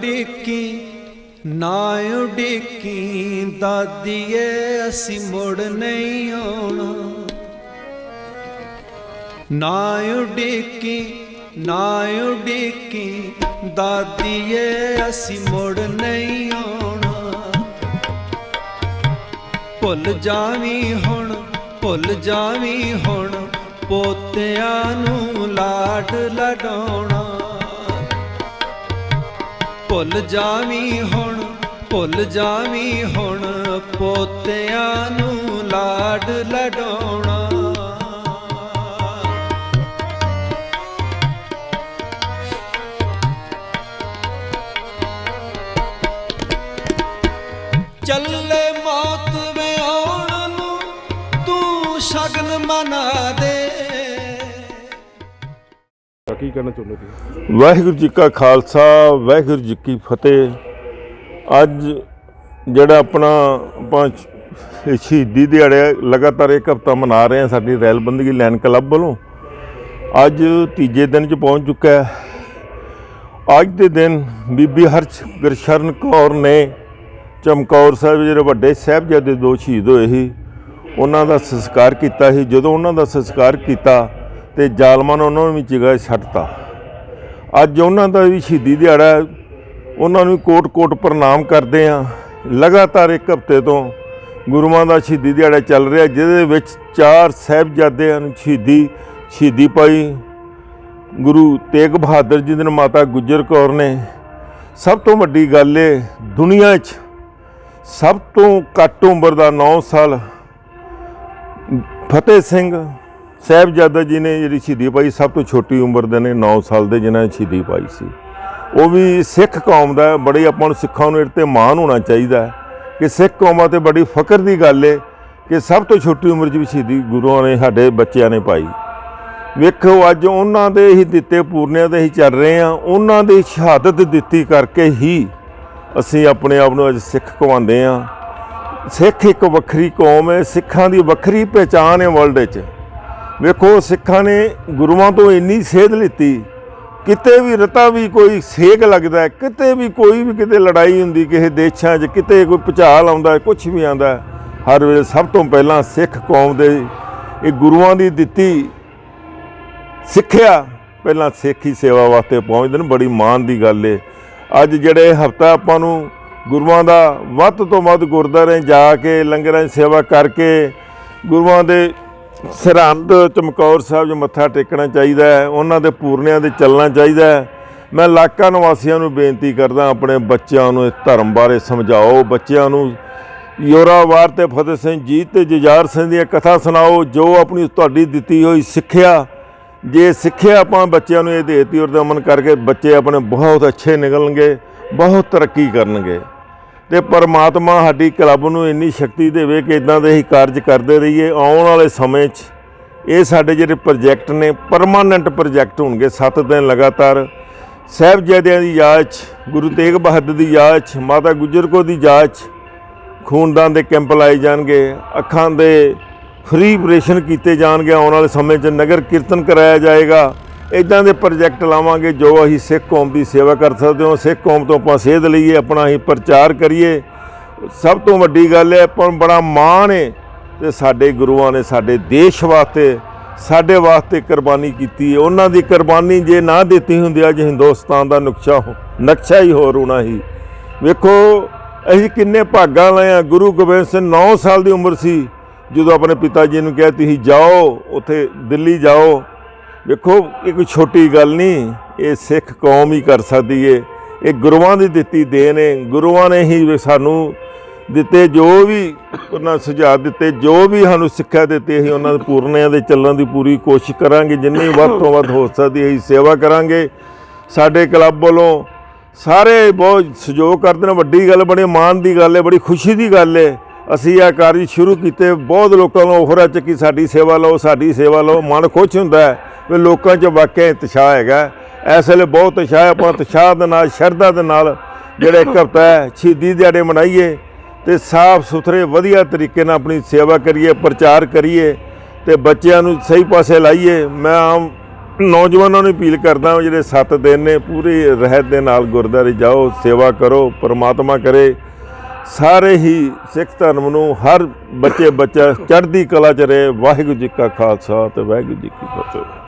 ਉਡੀਕੀ ਨਾ ਉਡੀਕੀ ਦਾਦੀਏ, ਅਸੀਂ ਮੁੜ ਨਹੀਂ ਆਉਣਾ। ਨਾ ਉਡੀਕੀ ਨਾ ਉਡੀਕੀ ਦਾਦੀਏ, ਅਸੀਂ ਮੁੜ ਨਹੀਂ ਆਉਣਾ। ਭੁੱਲ ਜਾਵੀਂ ਹੁਣ, ਭੁੱਲ ਜਾਵੀਂ ਹੁਣ, ਪੋਤਿਆਂ ਨੂੰ ਲਾਡ ਲਡਾਉਣਾ। ਭੁੱਲ ਜਾਵੀ ਹੁਣ, ਭੁੱਲ ਜਾਵੀ ਹੁਣ ਪੋਤਿਆਂ ਨੂੰ ਲਾਡ ਲਡਾਉਣਾ। ਚੱਲੇ ਮੌਤ ਵੇ ਆਉਣ ਨੂੰ, ਤੂੰ ਸ਼ਗਨ ਮਨਾ ਕੀ ਕਹਿਣਾ ਚਾਹੁੰਦੇ ਤੁਸੀਂ? ਵਾਹਿਗੁਰੂ ਜੀ ਕਾ ਖਾਲਸਾ, ਵਾਹਿਗੁਰੂ ਜੀ ਕੀ ਫਤਿਹ। ਅੱਜ ਜਿਹੜਾ ਆਪਣਾ ਆਪਾਂ ਸ਼- ਸ਼ਹੀਦੀ ਦਿਹਾੜਾ ਲਗਾਤਾਰ ਇੱਕ ਹਫ਼ਤਾ ਮਨਾ ਰਹੇ ਹਾਂ ਸਾਡੀ ਰੈਲ ਬੰਦਗੀ ਲੈਨ ਕਲੱਬ ਵੱਲੋਂ। ਅੱਜ ਤੀਜੇ ਦਿਨ 'ਚ ਪਹੁੰਚ ਚੁੱਕਾ ਹੈ। ਅੱਜ ਦੇ ਦਿਨ ਬੀਬੀ ਹਰਸ਼ ਗੁਰਸ਼ਰਨ ਕੌਰ ਨੇ ਚਮਕੌਰ ਸਾਹਿਬ ਜਿਹੜੇ ਵੱਡੇ ਸਾਹਿਬਜ਼ਾਦੇ ਦੋ ਸ਼ਹੀਦ ਹੋਏ ਸੀ, ਉਹਨਾਂ ਦਾ ਸੰਸਕਾਰ ਕੀਤਾ ਸੀ। ਜਦੋਂ ਉਹਨਾਂ ਦਾ ਸੰਸਕਾਰ ਕੀਤਾ ਤੇ ਜ਼ਾਲਮਾਂ ਨੇ ਉਹਨਾਂ ਨੂੰ ਵੀ ਜਗ੍ਹਾ ਛੱਡਤਾ। ਅੱਜ ਉਹਨਾਂ ਦਾ ਵੀ ਸ਼ਹੀਦੀ ਦਿਹਾੜਾ ਉਹਨਾਂ ਨੂੰ ਕੋਟ-ਕੋਟ ਪ੍ਰਣਾਮ ਕਰਦੇ ਆ ਲਗਾਤਾਰ ਇੱਕ ਹਫ਼ਤੇ ਤੋਂ ਗੁਰੂਆਂ ਦਾ ਸ਼ਹੀਦੀ ਦਿਹਾੜਾ ਚੱਲ ਰਿਹਾ, ਜਿਹਦੇ ਵਿੱਚ ਚਾਰ ਸਾਹਿਬਜ਼ਾਦਿਆਂ ਨੂੰ ਸ਼ਹੀਦੀ ਸ਼ਹੀਦੀ ਪਾਈ। ਗੁਰੂ ਤੇਗ ਬਹਾਦਰ ਜੀ ਦੇ ਮਾਤਾ ਗੁਜਰ ਕੌਰ ਨੇ। ਸਭ ਤੋਂ ਵੱਡੀ ਗੱਲ ਇਹ, ਦੁਨੀਆ 'ਚ ਸਭ ਤੋਂ ਘੱਟ ਉਮਰ ਦਾ 9 ਸਾਲ ਫਤਿਹ ਸਿੰਘ ਸਾਹਿਬਜ਼ਾਦਾ ਜੀ ਨੇ ਜਿਹੜੀ ਸ਼ਹੀਦੀ ਪਾਈ, ਸਭ ਤੋਂ ਛੋਟੀ ਉਮਰ ਦੇ ਨੇ 9 ਸਾਲ ਦੇ ਜਿਨ੍ਹਾਂ ਨੇ ਸ਼ਹੀਦੀ ਪਾਈ ਸੀ। ਉਹ ਵੀ ਸਿੱਖ ਕੌਮ ਦਾ ਹੈ। ਬੜੀ ਆਪਾਂ ਨੂੰ ਸਿੱਖਾਂ ਨੂੰ ਇਹਦੇ ਤੇ ਮਾਣ ਹੋਣਾ ਚਾਹੀਦਾ ਕਿ ਸਿੱਖ ਕੌਮਾਂ ਤੇ ਬੜੀ ਫਖਰ ਦੀ ਗੱਲ ਏ ਕਿ ਸਭ ਤੋਂ ਛੋਟੀ ਉਮਰ 'ਚ ਵੀ ਸ਼ਹੀਦੀ ਗੁਰੂਆਂ ਨੇ, ਸਾਡੇ ਬੱਚਿਆਂ ਨੇ ਪਾਈ। ਵੇਖੋ, ਅੱਜ ਉਹਨਾਂ ਦੇ ਹੀ ਦਿੱਤੇ ਪੂਰਨਿਆਂ ਤੇ ਹੀ ਚੱਲ ਰਹੇ ਆ ਉਹਨਾਂ ਦੀ ਸ਼ਹਾਦਤ ਦਿੱਤੀ ਕਰਕੇ ਹੀ ਅਸੀਂ ਆਪਣੇ ਆਪ ਨੂੰ ਅੱਜ ਸਿੱਖ ਕਹਾਉਂਦੇ ਆ ਸਿੱਖ ਇੱਕ ਵੱਖਰੀ ਕੌਮ ਹੈ, ਸਿੱਖਾਂ ਦੀ ਵੱਖਰੀ ਪਹਿਚਾਣ ਹੈ ਵਰਲਡ 'ਚ। ਵੇਖੋ, ਸਿੱਖਾਂ ਨੇ ਗੁਰੂਆਂ ਤੋਂ ਇੰਨੀ ਸੇਧ ਲਿੱਤੀ। ਕਿਤੇ ਵੀ ਰਤਾ ਵੀ ਕੋਈ ਸੇਕ ਲੱਗਦਾ, ਕਿਤੇ ਵੀ ਕੋਈ ਵੀ ਕਿਤੇ ਲੜਾਈ ਹੁੰਦੀ, ਕਿਸੇ ਦੇਸ਼ਾਂ 'ਚ ਕਿਤੇ ਕੋਈ ਭੁਚਾਲ ਆਉਂਦਾ ਕੁਝ ਵੀ ਆਉਂਦਾ, ਹਰ ਵੇਲੇ ਸਭ ਤੋਂ ਪਹਿਲਾਂ ਸਿੱਖ ਕੌਮ ਦੇ ਇਹ ਗੁਰੂਆਂ ਦੀ ਦਿੱਤੀ ਸਿੱਖਿਆ ਪਹਿਲਾਂ ਸਿੱਖੀ ਸੇਵਾ ਵਾਸਤੇ ਪਹੁੰਚਦੇ ਨੇ, ਬੜੀ ਮਾਣ ਦੀ ਗੱਲ ਏ। ਅੱਜ ਜਿਹੜੇ ਹਫਤਾ ਆਪਾਂ ਨੂੰ ਗੁਰੂਆਂ ਦਾ ਵੱਧ ਤੋਂ ਵੱਧ ਗੁਰਦੁਆਰੇ ਜਾ ਕੇ ਲੰਗਰਾਂ ਦੀ ਸੇਵਾ ਕਰਕੇ ਗੁਰੂਆਂ ਦੇ ਸਰਹੰਦ, ਚਮਕੌਰ ਸਾਹਿਬ 'ਚ ਮੱਥਾ ਟੇਕਣਾ ਚਾਹੀਦਾ ਹੈ, ਉਹਨਾਂ ਦੇ ਪੂਰਨਿਆਂ ਤੇ ਚੱਲਣਾ ਚਾਹੀਦਾ ਹੈ। ਮੈਂ ਇਲਾਕਾ ਨਿਵਾਸੀਆਂ ਨੂੰ ਬੇਨਤੀ ਕਰਦਾ, ਆਪਣੇ ਬੱਚਿਆਂ ਨੂੰ ਇਸ ਧਰਮ ਬਾਰੇ ਸਮਝਾਓ। ਬੱਚਿਆਂ ਨੂੰ ਯੋਰਾਵਾਰ ਤੇ ਫਤਿਹ ਸਿੰਘ ਜੀ ਤੇ ਜੁਝਾਰ ਸਿੰਘ ਦੀਆਂ ਕਥਾ ਸੁਣਾਓ, ਜੋ ਆਪਣੀ ਤੁਹਾਡੀ ਦਿੱਤੀ ਹੋਈ ਸਿੱਖਿਆ। ਜੇ ਸਿੱਖਿਆ ਆਪਾਂ ਬੱਚਿਆਂ ਨੂੰ ਇਹ ਦੇਤੀ ਔਰ ਦਾ ਅਮਨ ਕਰਕੇ ਬੱਚੇ ਆਪਣੇ ਬਹੁਤ ਅੱਛੇ ਨਿਕਲਣਗੇ, ਬਹੁਤ ਤਰੱਕੀ ਕਰਨਗੇ। ਤੇ ਪਰਮਾਤਮਾ ਸਾਡੀ ਕਲੱਬ ਨੂੰ ਇੰਨੀ ਸ਼ਕਤੀ ਦੇਵੇ ਕਿ ਇਦਾਂ ਦੇ ਹੀ ਕਾਰਜ ਕਰਦੇ ਰਹੀਏ ਆਉਣ ਵਾਲੇ ਸਮੇਂ 'ਚ। ਇਹ ਸਾਡੇ ਜਿਹੜੇ ਪ੍ਰੋਜੈਕਟ ਨੇ ਪਰਮਾਨੈਂਟ ਪ੍ਰੋਜੈਕਟ ਹੋਣਗੇ 7 ਦਿਨ ਲਗਾਤਾਰ। ਸਾਹਿਬਜ਼ਾਦਿਆਂ ਦੀ ਯਾਦ 'ਚ, ਗੁਰੂ ਤੇਗ ਬਹਾਦਰ ਦੀ ਯਾਦ 'ਚ, ਮਾਤਾ ਗੁਜਰ ਕੌਰ ਦੀ ਯਾਦ 'ਚ ਖੂਨਦਾਨ ਦੇ ਕੈਂਪ ਲਾਏ ਜਾਣਗੇ, ਅੱਖਾਂ ਦੇ ਫ੍ਰੀ ਆਪਰੇਸ਼ਨ ਕੀਤੇ ਜਾਣਗੇ ਆਉਣ ਵਾਲੇ ਸਮੇਂ 'ਚ। ਨਗਰ ਕੀਰਤਨ ਕਰਾਇਆ ਜਾਏਗਾ। ਇਦਾਂ ਦੇ ਪ੍ਰੋਜੈਕਟ ਲਾਵਾਂਗੇ, ਜੋ ਅਸੀਂ ਸਿੱਖ ਕੌਮ ਦੀ ਸੇਵਾ ਕਰ ਸਕਦੇ ਹਾਂ, ਸਿੱਖ ਕੌਮ ਤੋਂ ਆਪਾਂ ਸੇਧ ਲਈਏ, ਆਪਣਾ ਅਸੀਂ ਪ੍ਰਚਾਰ ਕਰੀਏ। ਸਭ ਤੋਂ ਵੱਡੀ ਗੱਲ ਹੈ ਆਪਾਂ ਬੜਾ ਮਾਣ ਹੈ ਤੇ ਸਾਡੇ ਗੁਰੂਆਂ ਨੇ ਸਾਡੇ ਦੇਸ਼ ਵਾਸਤੇ, ਸਾਡੇ ਵਾਸਤੇ ਕੁਰਬਾਨੀ ਕੀਤੀ ਹੈ। ਉਹਨਾਂ ਦੀ ਕੁਰਬਾਨੀ ਜੇ ਨਾ ਦਿੱਤੀ ਹੁੰਦੀ, ਅੱਜ ਹਿੰਦੁਸਤਾਨ ਦਾ ਨਕਸ਼ਾ ਹੋ- ਨਕਸ਼ਾ ਹੀ ਹੋਰ ਹੋਣਾ ਹੀ। ਵੇਖੋ, ਅਸੀਂ ਕਿੰਨੇ ਭਾਗਾਂ ਲਏ ਆ ਗੁਰੂ ਗੋਬਿੰਦ ਸਿੰਘ 9 ਸਾਲ ਦੀ ਉਮਰ ਸੀ, ਜਦੋਂ ਆਪਣੇ ਪਿਤਾ ਜੀ ਨੂੰ ਕਿਹਾ ਤੁਸੀਂ ਜਾਓ, ਉੱਥੇ ਦਿੱਲੀ ਜਾਓ। ਵੇਖੋ, ਇਹ ਕੋਈ ਛੋਟੀ ਗੱਲ ਨਹੀਂ, ਇਹ ਸਿੱਖ ਕੌਮ ਹੀ ਕਰ ਸਕਦੀ ਏ। ਇਹ ਗੁਰੂਆਂ ਦੀ ਦਿੱਤੀ ਦੇਣ ਏ। ਗੁਰੂਆਂ ਨੇ ਹੀ ਸਾਨੂੰ ਦਿੱਤੇ, ਜੋ ਵੀ ਉਹਨਾਂ ਸੁਝਾਅ ਦਿੱਤੇ, ਜੋ ਵੀ ਸਾਨੂੰ ਸਿੱਖਿਆ ਦਿੱਤੀ, ਅਸੀਂ ਉਹਨਾਂ ਦੇ ਪੂਰਨਿਆਂ ਦੇ ਚੱਲਣ ਦੀ ਪੂਰੀ ਕੋਸ਼ਿਸ਼ ਕਰਾਂਗੇ। ਜਿੰਨੀ ਵੱਧ ਤੋਂ ਵੱਧ ਹੋ ਸਕਦੀ ਹੈ ਸੇਵਾ ਕਰਾਂਗੇ। ਸਾਡੇ ਕਲੱਬ ਵੱਲੋਂ ਸਾਰੇ ਬਹੁਤ ਸਹਿਯੋਗ ਕਰਦੇ ਨੇ। ਵੱਡੀ ਗੱਲ, ਬੜੇ ਮਾਣ ਦੀ ਗੱਲ ਹੈ ਬੜੀ ਖੁਸ਼ੀ ਦੀ ਗੱਲ ਹੈ ਅਸੀਂ ਇਹ ਕਾਰਜ ਸ਼ੁਰੂ ਕੀਤੇ, ਬਹੁਤ ਲੋਕਾਂ ਨੂੰ ਆਫਰ ਆ ਚੱਕੀ ਸਾਡੀ ਸੇਵਾ ਲਓ, ਸਾਡੀ ਸੇਵਾ ਲਓ। ਮਨ ਖੁਸ਼ ਹੁੰਦਾ ਹੈ ਵੀ ਲੋਕਾਂ 'ਚ ਵਾਕਿਆ ਇਤਸ਼ਾਹ ਹੈਗਾ ਇਸ ਵੇਲੇ ਬਹੁਤ ਉਤਸ਼ਾਹ ਹੈ, ਆਪਾਂ ਉਤਸ਼ਾਹ ਦੇ ਨਾਲ, ਸ਼ਰਧਾ ਦੇ ਨਾਲ ਜਿਹੜਾ ਇੱਕ ਹਫ਼ਤਾ ਹੈ, ਸ਼ਹੀਦੀ ਦਿਹਾੜੇ ਮਨਾਈਏ ਤੇ ਸਾਫ਼ ਸੁਥਰੇ, ਵਧੀਆ ਤਰੀਕੇ ਨਾਲ ਆਪਣੀ ਸੇਵਾ ਕਰੀਏ, ਪ੍ਰਚਾਰ ਕਰੀਏ ਤੇ ਬੱਚਿਆਂ ਨੂੰ ਸਹੀ ਪਾਸੇ ਲਾਈਏ। ਮੈਂ ਆਮ ਨੌਜਵਾਨਾਂ ਨੂੰ ਅਪੀਲ ਕਰਦਾ ਹਾਂ, ਜਿਹੜੇ 7 ਦਿਨ ਨੇ, ਪੂਰੀ ਰਹਿਤ ਦੇ ਨਾਲ ਗੁਰਦੁਆਰੇ ਜਾਓ, ਸੇਵਾ ਕਰੋ, ਪਰਮਾਤਮਾ ਕਰੇ। ਸਾਰੇ ਹੀ ਸਿੱਖ ਧਰਮ ਨੂੰ ਹਰ ਬੱਚੇ ਬੱਚਾ ਚੜ੍ਹਦੀ ਕਲਾ ਚ ਰਹੇ। ਵਾਹਿਗੁਰੂ ਜੀ ਕਾ ਖਾਲਸਾ ਤੇ ਵਾਹਿਗੁਰੂ ਜੀ ਕੀ ਫਤਿਹ।